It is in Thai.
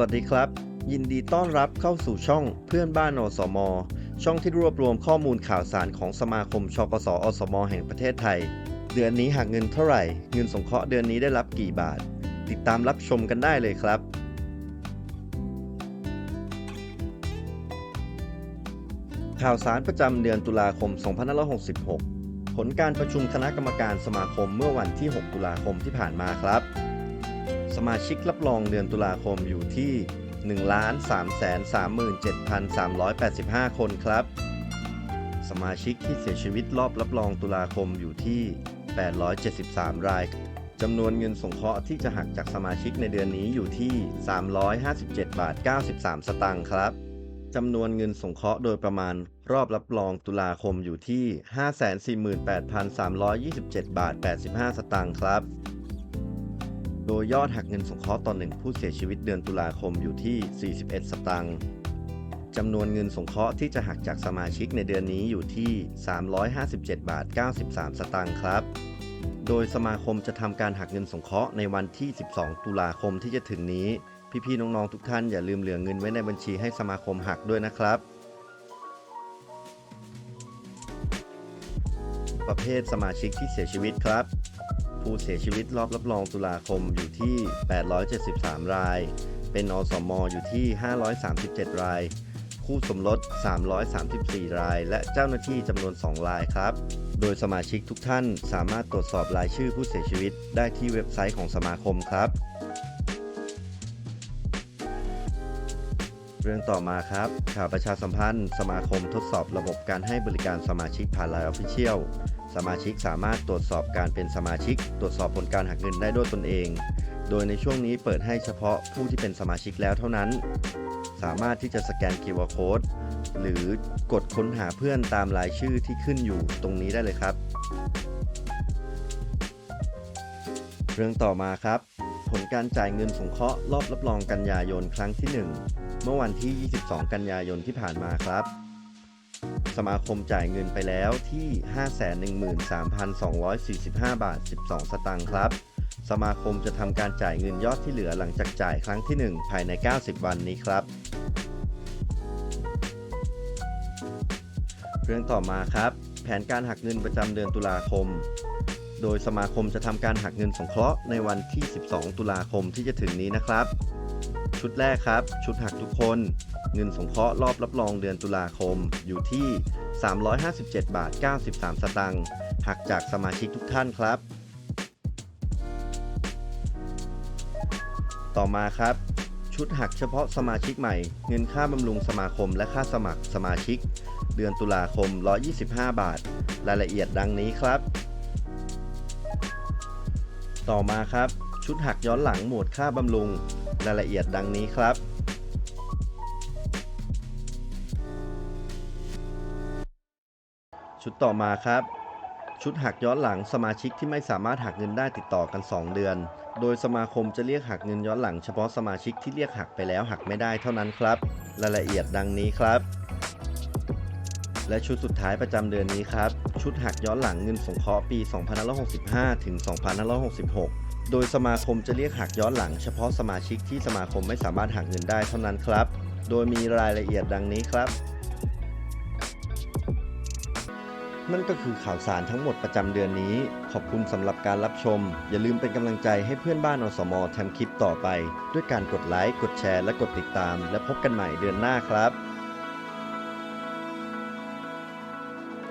วัสดีครับ ยินดีต้อนรับเข้าสู่ช่องเพื่อนบ้านอสม ช่องที่รวบรวมข้อมูลข่าวสารของสมาคมชกสอสม แห่งประเทศไทย เดือนนี้หักเงินเท่าไหร่ เงินสงเคราะห์เดือนนี้ได้รับกี่บาท ติดตามรับชมกันได้เลยครับ ข่าวสารประจำเดือนตุลาคม 2566 ผลการประชุมคณะกรรมการสมาคมเมื่อวันที่ 6 ตุลาคมที่ผ่านมาครับ สมาชิกรับรองเดือนตุลาคมอยู่ที่ 1,337,385 คนครับ สมาชิกที่เสียชีวิตรอบรับรองตุลาคมอยู่ที่ 873 รายจำนวนเงินสงเคราะห์ที่จะหักจากสมาชิกในเดือนนี้อยู่ที่ 357 บาท 93 สตางค์ครับจำนวนเงินสงเคราะห์โดยประมาณรอบรับรองตุลาคมอยู่ที่ 548,327 บาท 85 สตางค์ครับ โดยยอดหักเงินสงเคราะห์ต่อหนึ่งผู้เสียชีวิตเดือนตุลาคมอยู่ที่ 41 สตางค์จำนวนเงินสงเคราะห์ที่จะหักจากสมาชิกในเดือนนี้อยู่ที่ 357 บาท 93 สตางค์ครับ โดยสมาคมจะทำการหักเงินสงเคราะห์ในวันที่ 12 ตุลาคมที่จะถึงนี้ พี่ๆ น้องๆ ทุกท่านอย่าลืมเหลือเงินไว้ในบัญชีให้สมาคมหักด้วยนะครับ ประเภทสมาชิกที่เสียชีวิตครับ ผู้เสียชีวิตรอบรับรองตุลาคมอยู่ที่ 873 ราย เป็นอสมอยู่ที่ 537 ราย คู่สมรส 334 ราย และเจ้าหน้าที่จำนวน 2 รายครับ โดยสมาชิกทุกท่านสามารถตรวจสอบรายชื่อผู้เสียชีวิตได้ที่เว็บไซต์ของสมาคมครับ เรื่องต่อมาครับข่าวประชาสัมพันธ์ สมาคมทดสอบระบบการให้บริการสมาชิกผ่านไลน์ออฟฟิเชียล สมาชิกสามารถตรวจสอบการเป็นสมาชิก ตรวจสอบผลการหักเงินได้ด้วยตนเอง โดยในช่วงนี้เปิดให้เฉพาะผู้ที่เป็นสมาชิกแล้วเท่านั้น สามารถที่จะสแกน QR Code หรือกดค้นหาเพื่อนตามรายชื่อที่ขึ้นอยู่ตรงนี้ได้เลยครับ เรื่องต่อมาครับ ผลการจ่ายเงินสงเคราะห์รอบรับรองกันยายนครั้งที่ 1 เมื่อวันที่ 22 กันยายนที่ผ่านมาครับ สมาคมจ่ายเงินไปแล้วที่ 513,245 บาท 12 สตางค์ครับ สมาคมจะทำการจ่ายเงินยอดที่เหลือหลังจากจ่ายครั้งที่ 1 ภายใน 90 วันนี้ครับ เรื่องต่อมาครับ แผนการหักเงินประจำเดือนตุลาคม โดยสมาคมจะทำการหักเงินสงเคราะห์ในวันที่ 12 ตุลาคมที่จะถึงนี้นะครับ ชุดแรกครับ ชุดหักทุกคน เงินสงเคราะห์รอบรับรองเดือนตุลาคมอยู่ที่ 357 บาท 93 สตางค์หักจากสมาชิกทุกท่านครับ ต่อมาครับ ชุดหักเฉพาะสมาชิกใหม่ เงินค่าบำรุงสมาคมและค่าสมัครสมาชิก เดือนตุลาคม 125 บาท รายละเอียดดังนี้ครับ ต่อมาครับ ชุดหักย้อนหลังหมวดค่าบำรุง รายละเอียดดังนี้ครับชุดต่อมาครับ ชุดหักย้อนหลังสมาชิกที่ไม่สามารถหักเงินได้ติดต่อกัน 2 เดือน โดยสมาคมจะเรียกหักเงินย้อนหลังเฉพาะสมาชิกที่เรียกหักไปแล้วหักไม่ได้เท่านั้นครับ รายละเอียดดังนี้ครับ และชุดสุดท้ายประจำเดือนนี้ครับ ชุดหักย้อนหลังเงินสงเคราะห์ปี 2565 ถึง 2566 โดยสมาคมจะเรียกหักย้อนหลังเฉพาะสมาชิกที่สมาคมไม่สามารถหักเงินได้เท่านั้นครับ โดยมีรายละเอียดดังนี้ครับ นั่นก็คือข่าวสารทั้งหมดประจำเดือนนี้ ขอบคุณสำหรับการรับชม อย่าลืมเป็นกำลังใจให้เพื่อนบ้านอสมทำคลิปต่อไป ด้วยการกดไลค์ กดแชร์ และกดติดตาม และพบกันใหม่เดือนหน้าครับ